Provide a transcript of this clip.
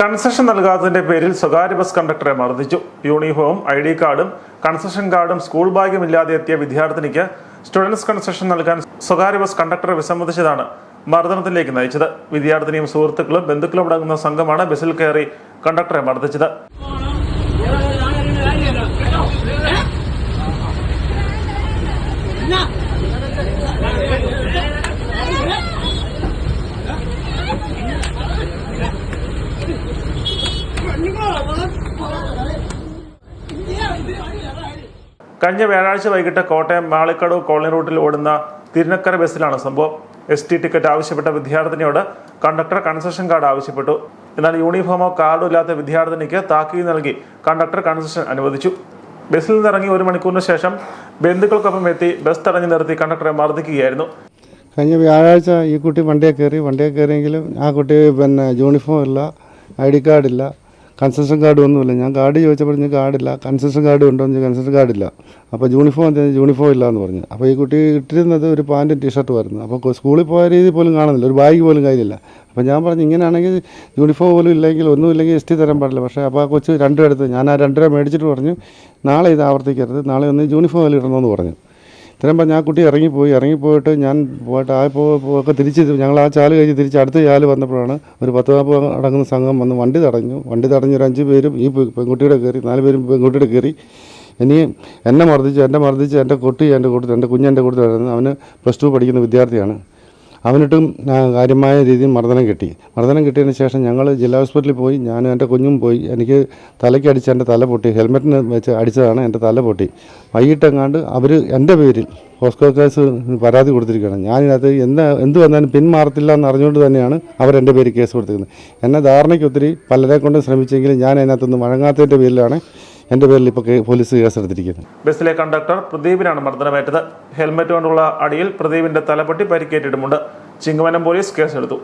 Concession നൽകാത്തതിന്റെ പേരിൽ സ്വകാര്യ bus കണ്ടക്ടറെ മർദ്ദിച്ചു. യൂണിഫോമും ഐ ഡി കാർഡും കൺസെഷൻ കാർഡും സ്കൂൾ ബാഗും ഇല്ലാതെ എത്തിയ വിദ്യാർത്ഥിനിക്ക് സ്റ്റുഡൻസ് കൺസെഷൻ നൽകാൻ സ്വകാര്യ ബസ് കണ്ടക്ടറെ വിസമ്മതിച്ചതാണ് മർദ്ദനത്തിലേക്ക് നയിച്ചത്. വിദ്യാർത്ഥിനിയും സുഹൃത്തുക്കളും ബന്ധുക്കളും അടങ്ങുന്ന സംഘമാണ് ബസ്സിൽ കയറി കണ്ടക്ടറെ മർദ്ദിച്ചത്. കഴിഞ്ഞ വ്യാഴാഴ്ച വൈകിട്ട് കോട്ടയം മാളിക്കടവ് കോളനി റൂട്ടിൽ ഓടുന്ന തിരുനക്കര ബസ്സിലാണ് സംഭവം. എസ് ടി ടിക്കറ്റ് ആവശ്യപ്പെട്ട വിദ്യാർത്ഥിനിയോട് കണ്ടക്ടർ കൺസെഷൻ കാർഡ് ആവശ്യപ്പെട്ടു. എന്നാൽ യൂണിഫോമോ കാർഡോ ഇല്ലാത്ത വിദ്യാർത്ഥിനിക്ക് താക്കീത് നൽകി കണ്ടക്ടർ കൺസെഷൻ അനുവദിച്ചു. ബസ്സിൽ നിന്നിറങ്ങി ഒരു മണിക്കൂറിന് ശേഷം ബന്ധുക്കൾക്കൊപ്പം എത്തി ബസ് തടഞ്ഞു നിർത്തി കണ്ടക്ടറെ മർദ്ദിക്കുകയായിരുന്നു. കഴിഞ്ഞ വ്യാഴാഴ്ച ഈ കുട്ടി വണ്ടിയെ കയറി വണ്ടിയെ കയറിയെങ്കിലും ആ കുട്ടി പിന്നെ യൂണിഫോം ഇല്ല ഐ ഡി കാർഡില്ല കൺസെഷൻ കാർഡ് ഒന്നുമില്ല. ഞാൻ കാർഡ് ചോദിച്ചപ്പോൾ ഞാൻ കാർഡില്ല. കൺസെഷൻ കാർഡ് ഉണ്ടോ എന്ന് കൺസെഷൻ കാർഡില്ല. അപ്പോൾ യൂണിഫോം എന്താ യൂണിഫോം ഇല്ല എന്ന് പറഞ്ഞു. അപ്പോൾ ഈ കുട്ടി ഇട്ടിരുന്നത് ഒരു പാന്റും ടീഷർട്ടും ആയിരുന്നു. അപ്പോൾ സ്കൂളിൽ പോയ രീതി പോലും കാണുന്നില്ല. ഒരു ബാഗ് പോലും കയ്യിലില്ല. അപ്പോൾ ഞാൻ പറഞ്ഞു ഇങ്ങനെയാണെങ്കിൽ യൂണിഫോം പോലും ഇല്ലെങ്കിൽ ഒന്നും ഇല്ലെങ്കിൽ എസ് ടി തരാൻ പാടില്ല. പക്ഷേ അപ്പോൾ ആ കൊച്ച് രണ്ടും എടുത്ത് ഞാൻ ആ രണ്ടര മേടിച്ചിട്ട് പറഞ്ഞു നാളെ ഇത് ആവർത്തിക്കരുത്. നാളെ ഒന്ന് യൂണിഫോം പോലും ഇടണമെന്ന് പറഞ്ഞു. ഇത്രയും പറഞ്ഞ ആ കുട്ടി ഇറങ്ങിപ്പോയി. ഇറങ്ങിപ്പോയിട്ട് ഞാൻ പോയിട്ട് ആ പോ പോ- ഒക്കെ തിരിച്ച് ഞങ്ങൾ ആ ചാൽ കഴിഞ്ഞ് തിരിച്ച് അടുത്ത ചാൽ വന്നപ്പോഴാണ് ഒരു പത്ത് നാൽപ്പത് അടങ്ങുന്ന സംഘം വന്ന് വണ്ടി തടഞ്ഞു. വണ്ടി തടഞ്ഞൊരു അഞ്ച് പേരും ഈ പെൺകുട്ടിയുടെ കയറി നാല് പേരും പെൺകുട്ടിയുടെ കയറി ഇനി എന്നെ മർദ്ദിച്ചു എന്നെ മർദ്ദിച്ച് എന്റെ കൊട്ടി എന്റെ കൂട്ടത്തിൽ എന്റെ കുഞ്ഞെന്റെ കൂട്ടത്തിലായിരുന്നു അവന് പ്ലസ് ടു പഠിക്കുന്ന വിദ്യാർത്ഥിയാണ്. അവനിട്ടും കാര്യമായ രീതിയിൽ മർദ്ദനം കിട്ടി. മർദ്ദനം കിട്ടിയതിന് ശേഷം ഞങ്ങൾ ജില്ലാ ഹോസ്പിറ്റലിൽ പോയി. ഞാനും എന്റെ കുഞ്ഞും പോയി. എനിക്ക് തലയ്ക്ക് അടിച്ച് എന്റെ തല പൊട്ടി. ഹെൽമെറ്റിന് വെച്ച് അടിച്ചതാണ് എന്റെ തല പൊട്ടി. വൈകിട്ടെങ്ങാണ്ട് അവർ എന്റെ പേരിൽ ഹോസ്കോ കേസ് പരാതി കൊടുത്തിരിക്കുകയാണ്. ഞാനിതിനകത്ത് എന്താ എന്ത് വന്നാലും പിന്മാറത്തില്ല എന്ന് അറിഞ്ഞുകൊണ്ട് തന്നെയാണ് അവർ എന്റെ പേര് കേസ് കൊടുത്തിരിക്കുന്നത്. എന്നെ ധാരണയ്ക്ക് ഒത്തിരി പലരെ കൊണ്ട് ശ്രമിച്ചെങ്കിലും ഞാൻ അതിനകത്തൊന്നും വഴങ്ങാത്തതിന്റെ പേരിലാണ് എന്റെ പേരിൽ ഇപ്പോൾ പോലീസ് കേസെടുത്തിരിക്കുന്നത് ബസ്സിലെ കണ്ടക്ടർ പ്രദീപിനാണ് മർദ്ദനമേറ്റത്. ഹെൽമെറ്റ് കൊണ്ടുള്ള അടിയിൽ പ്രദീപിന്റെ തലപൊട്ടി പരിക്കേറ്റിട്ടുമുണ്ട്. ചിങ്ങവനം പോലീസ് കേസെടുത്തു.